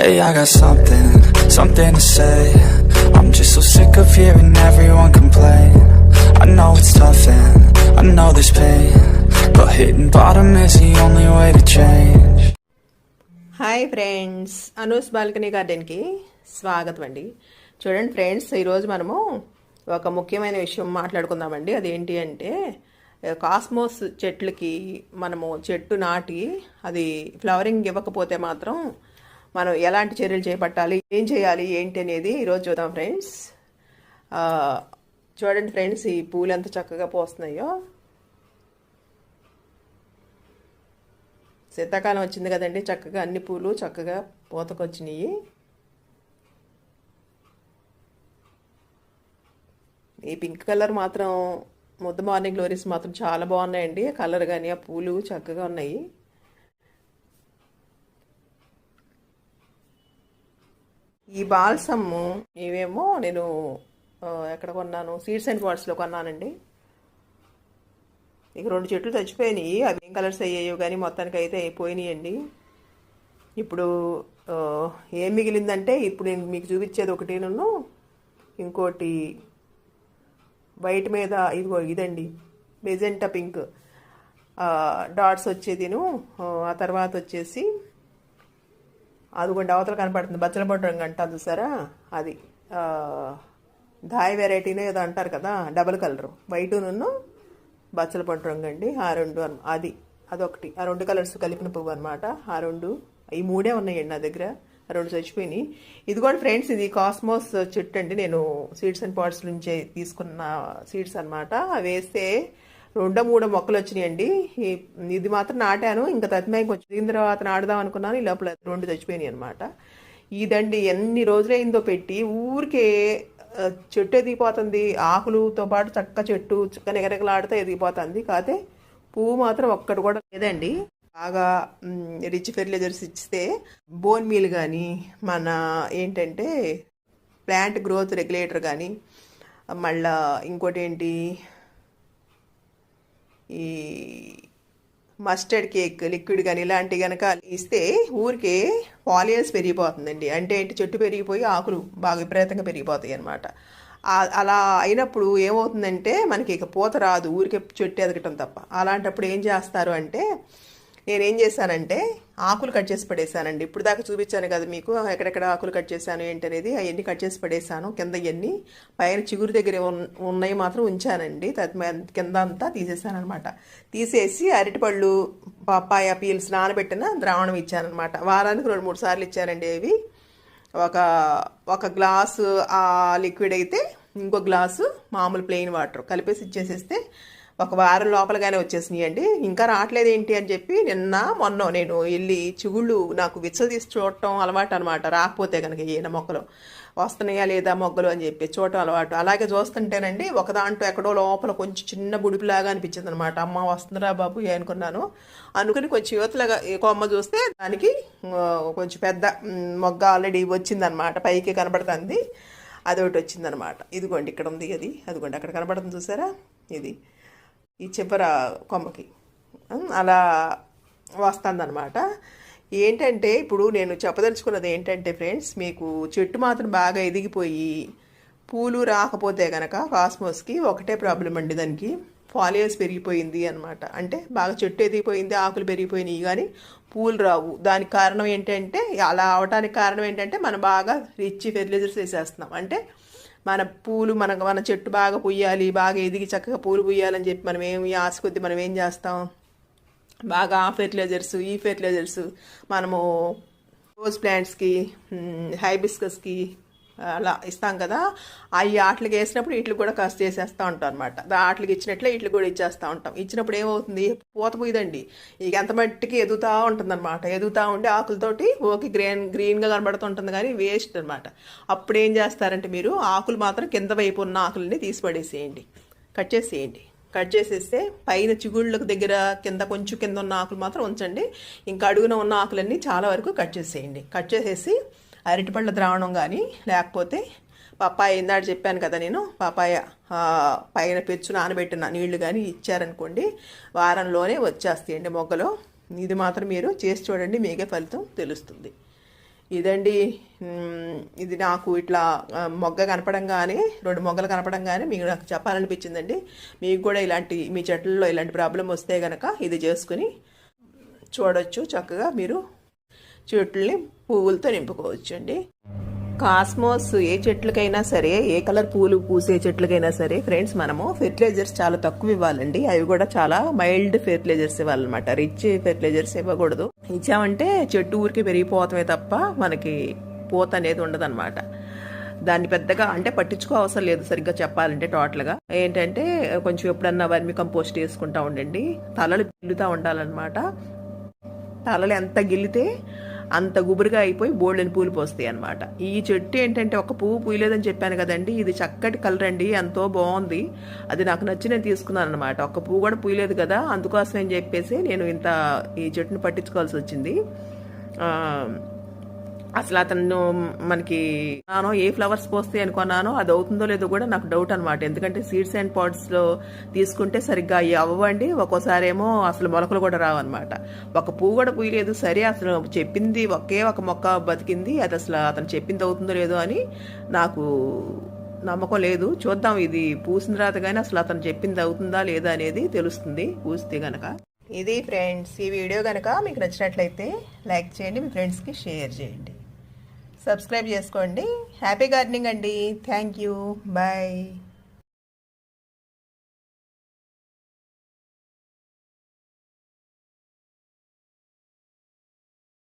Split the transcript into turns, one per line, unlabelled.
Hey, I got something, something to say. I'm just so sick of hearing everyone complain. I know it's tough and I know there's pain. But hitting bottom is the only way to change.
Hi friends Anu's balcony గార్డెన్కి స్వాగతం అండి చూడండి friends ఈరోజు మనము ఒక ముఖ్యమైన విషయం మాట్లాడుకుందామండి అదేంటి అంటే కాస్మోస్ చెట్లకి మనము చెట్టు నాటి అది ఫ్లవరింగ్ ఇవ్వకపోతే మాత్రం మనం ఎలాంటి చర్యలు చేపట్టాలి ఏం చేయాలి ఏంటి అనేది ఈరోజు చూద్దాం ఫ్రెండ్స్. చూడండి ఫ్రెండ్స్ ఈ పూలు ఎంత చక్కగా పోస్తున్నాయో. శీతాకాలం వచ్చింది కదండి చక్కగా అన్ని పూలు చక్కగా పూతకొచ్చినాయి. ఈ పింక్ కలర్ మాత్రం ముద్ద మార్నింగ్ గ్లోరీస్ మాత్రం చాలా బాగున్నాయండి. కలర్ కానీ ఆ పూలు చక్కగా ఉన్నాయి. ఈ బాల్సమ్ ఇవేమో నేను ఎక్కడ కొన్నాను? సీడ్స్ అండ్ పాట్స్లో కొన్నానండి. ఇక రెండు చెట్లు చచ్చిపోయినాయి. అవి ఏం కలర్స్ అయ్యాయో కానీ మొత్తానికి అయితే అయిపోయినాయండి. ఇప్పుడు ఏం మిగిలిందంటే ఇప్పుడు నేను మీకు చూపించేది ఒకటి నన్ను ఇంకోటి వైట్ మీద ఇదిగో ఇదండి. మెజెంటా పింక్ డాట్స్ వచ్చేదిను. ఆ తర్వాత వచ్చేసి అదిగోండి అవతల కనపడుతుంది. బచ్చలపొట్టు రంగు అంటారు చూసారా? అది. ధాయ్ వెరైటీనే ఏదో అంటారు కదా డబల్ కలర్. వైట్ నున్ను బచ్చలపట్టు రంగు అండి ఆ రెండు అన్- అది అదొకటి. ఆ రెండు కలర్స్ కలిపిన పువ్వు అనమాట ఆ రెండు ఈ మూడే ఉన్నాయండి నా దగ్గర. రెండు చచ్చిపోయినాయి. ఇది కూడా ఫ్రెండ్స్ ఇది కాస్మోస్ చెట్టు అండి. నేను సీడ్స్ అండ్ పాట్స్ నుంచి తీసుకున్న సీడ్స్ అనమాట అవి వేస్తే రెండో మూడో మొక్కలు వచ్చినాయండి. ఇది మాత్రం నాటాను. ఇంకా తత్మే కొంచెం దిగిన తర్వాత నాటుదాం అనుకున్నాను. ఈ లోపల రెండు చచ్చిపోయినాయి అనమాట ఇదండి ఎన్ని రోజులైందో పెట్టి ఊరికే చెట్టు ఎదిగిపోతుంది. ఆకులతో పాటు చక్క చెట్టు చక్క నిగరగలాడితే ఎదిగిపోతుంది. కాకపోతే పువ్వు మాత్రం ఒక్కటి కూడా లేదండి. బాగా రిచ్ ఫెర్టిలైజర్స్ ఇస్తే బోన్ మీల్ కానీ మన ఏంటంటే ప్లాంట్ గ్రోత్ రెగ్యులేటర్ కానీ మళ్ళా ఇంకోటి ఏంటి ఈ మస్టర్డ్ కేక్ లిక్విడ్ కానీ ఇలాంటి కనుక ఇస్తే ఊరికే పాలియన్స్ పెరిగిపోతుందండి. అంటే ఏంటి? చెట్టు పెరిగిపోయి ఆకులు బాగా విపరీతంగా పెరిగిపోతాయి అనమాట అలా అయినప్పుడు ఏమవుతుందంటే మనకి ఇక పూత రాదు. ఊరికే చెట్టు ఎదగటం తప్ప. అలాంటప్పుడు ఏం చేస్తారు అంటే నేనేం చేశానంటే ఆకులు కట్ చేసి పడేశానండి. ఇప్పుడు దాకా చూపించాను కదా మీకు ఎక్కడెక్కడ ఆకులు కట్ చేశాను ఏంటనేది అవన్నీ కట్ చేసి పడేశాను. కింద ఇవన్నీ పైన చిగురు దగ్గర ఉన్నాయి మాత్రం ఉంచానండి. కింద అంతా తీసేసాను అనమాట తీసేసి అరటిపళ్ళు పప్పాయ పీల్స్ నానబెట్టిన ద్రావణం ఇచ్చానమాట వారానికి రెండు మూడు సార్లు ఇచ్చానండి అవి. ఒక ఒక గ్లాసు ఆ లిక్విడ్ అయితే ఇంకో గ్లాసు మామూలు ప్లెయిన్ వాటర్ కలిపేసి ఇచ్చేసేస్తే ఒక వారం లోపలగానే వచ్చేసినాయి అండి ఇంకా రావట్లేదు ఏంటి అని చెప్పి నిన్న మొన్న నేను వెళ్ళి చిగుళ్ళు నాకు విచ్చలు తీసి చూడటం అలవాటు అనమాట రాకపోతే కనుక ఈయన మొక్కలు వస్తున్నాయా లేదా మొగ్గలు అని చెప్పి చూడటం అలవాటు. అలాగే చూస్తుంటేనండి ఒక దాంట్లో ఎక్కడో లోపల కొంచెం చిన్న బుడిపిలాగా అనిపించింది అనమాట అమ్మ వస్తుందిరా బాబు అనుకున్నాను. అనుకుని కొంచెం యువతలాగా కొమ్మ చూస్తే దానికి కొంచెం పెద్ద మొగ్గ ఆల్రెడీ వచ్చిందనమాట పైకి కనబడుతుంది. అదొకటి వచ్చిందనమాట ఇదిగోండి ఇక్కడ ఉంది అది. అదిగోండి అక్కడ కనబడుతుంది చూసారా? ఇది. ఈ చివర కొమ్మకి. అలా వస్తుందన్నమాట. ఏంటంటే ఇప్పుడు నేను చెప్పదలుచుకున్నది ఏంటంటే ఫ్రెండ్స్ మీకు చెట్టు మాత్రం బాగా ఎదిగిపోయి పూలు రాకపోతే కనుక కాస్మోస్కి ఒకటే ప్రాబ్లం అండి దానికి. ఫాలియర్స్ పెరిగిపోయింది అనమాట అంటే బాగా చెట్టు ఎదిగిపోయింది ఆకులు పెరిగిపోయినాయి కానీ పూలు రావు. దానికి కారణం ఏంటంటే అలా అవడానికి కారణం ఏంటంటే మనం బాగా రిచ్ ఫెర్టిలైజర్స్ వేసేస్తున్నాం. అంటే మన పూలు మన మన చెట్టు బాగా పుయ్యాలి బాగా ఎదిగి చక్కగా పూలు పుయ్యాలని చెప్పి మనం ఏం ఆశ కొద్ది మనం ఏం చేస్తాం? బాగా ఆ ఫెర్టిలైజర్స్ ఈ ఫెర్టిలైజర్స్ మనము రోజ్ ప్లాంట్స్కి హైబిస్కస్కి అలా ఇస్తాం కదా అవి ఆటలకి వేసినప్పుడు వీటికి కూడా కాస్త చేసేస్తూ ఉంటాం అనమాట ఆటలకి ఇచ్చినట్లే వీటికి కూడా ఇచ్చేస్తూ ఉంటాం. ఇచ్చినప్పుడు ఏమవుతుంది? పూత పోయిదండి. ఇక ఎంత మట్టికి ఎదుగుతూ ఉంటుంది అనమాట ఎదుగుతూ ఉండి ఆకులతోటి ఓకే గ్రీన్ గ్రీన్గా కనబడుతుంటుంది కానీ వేస్ట్ అనమాట అప్పుడు ఏం చేస్తారంటే మీరు ఆకులు మాత్రం కింద వైపు ఉన్న ఆకులని తీసి పడేసేయండి. కట్ చేసేయండి. కట్ చేసేస్తే పైన చిగుళ్ళకు దగ్గర కింద కొంచెం కింద ఉన్న ఆకులు మాత్రం ఉంచండి. ఇంకా అడుగున ఉన్న ఆకులన్నీ చాలా వరకు కట్ చేసేయండి. కట్ చేసేసి అరటిపళ్ళ ద్రావణం కానీ లేకపోతే పప్పాయ ఇందాక చెప్పాను కదా నేను పప్పాయ పైన పెచ్చు నానబెట్టిన నీళ్ళు కానీ ఇచ్చారనుకోండి వారంలోనే వచ్చేస్తాయండి మొగ్గలో. ఇది మాత్రం మీరు చేసి చూడండి మీకే ఫలితం తెలుస్తుంది. ఇదండి ఇది నాకు ఇట్లా మొగ్గ కనపడంగానే రెండు మొగ్గలు కనపడంగానే మీకు నాకు చెప్పాలనిపించిందండి. మీకు కూడా ఇలాంటి మీ చెట్లలో ఇలాంటి ప్రాబ్లం వస్తే కనుక ఇది చేసుకుని చూడొచ్చు చక్కగా మీరు చెట్లని పువ్వులతో నింపుకోవచ్చు అండి కాస్మోస్ ఏ చెట్లకైనా సరే ఏ కలర్ పూలు పూసే చెట్లకైనా సరే ఫ్రెండ్స్ మనము ఫెర్టిలైజర్స్ చాలా తక్కువ ఇవ్వాలండి. అవి కూడా చాలా మైల్డ్ ఫెర్టిలైజర్స్ ఇవ్వాలన్నమాట. రిచ్ ఫెర్టిలైజర్స్ ఇవ్వకూడదు. ఇచ్చామంటే చెట్టు ఊరికి పెరిగిపోవటమే తప్ప మనకి పూత అనేది ఉండదన్నమాట. దాన్ని పెద్దగా అంటే పట్టించుకో అవసరం లేదు సరిగ్గా చెప్పాలంటే టోటల్గా. ఏంటంటే కొంచెం ఎప్పుడన్నా వర్మి కంపోస్ట్ వేసుకుంటా ఉండండి. తలలు గిల్లుతూ ఉండాలన్నమాట. తలలు ఎంత గిల్లితే అంత గుబురుగా అయిపోయి బోల్డెన్ పూలు పోస్తాయి అనమాట ఈ చెట్టు ఏంటంటే ఒక పువ్వు పూయలేదని చెప్పాను కదండి. ఇది చక్కటి కలర్ అండి. ఎంతో బాగుంది. అది నాకు నచ్చి నేను తీసుకున్నాను అనమాట ఒక పువ్వు కూడా పూయలేదు కదా. అందుకోసం అని చెప్పేసి నేను ఇంత ఈ చెట్టును పట్టించుకోవాల్సి వచ్చింది. అసలు అతను మనకి నానో ఏ ఫ్లవర్స్ పోస్తే అనుకున్నానో అది అవుతుందో లేదో కూడా నాకు డౌట్ అనమాట ఎందుకంటే సీడ్స్ అండ్ పాట్స్లో తీసుకుంటే సరిగ్గా అవి అవ్వండి ఒక్కోసారి ఏమో అసలు మొలకలు కూడా రావన్నమాట. ఒక పువ్వు కూడా పూయలేదు సరే అసలు చెప్పింది ఒకే ఒక మొక్క బతికింది అది అసలు అతను చెప్పింది అవుతుందో లేదో అని నాకు నమ్మకం లేదు. చూద్దాం ఇది పూసిన తర్వాత కానీ అసలు అతను చెప్పింది అవుతుందా లేదా అనేది తెలుస్తుంది పూస్తే గనక. ఇది ఫ్రెండ్స్ ఈ వీడియో కనుక మీకు నచ్చినట్లయితే లైక్ చేయండి మీ ఫ్రెండ్స్కి షేర్ చేయండి. సబ్స్క్రైబ్ చేసుకోండి. హ్యాపీ గార్డెనింగ్ అండి. Thank you. బాయ్.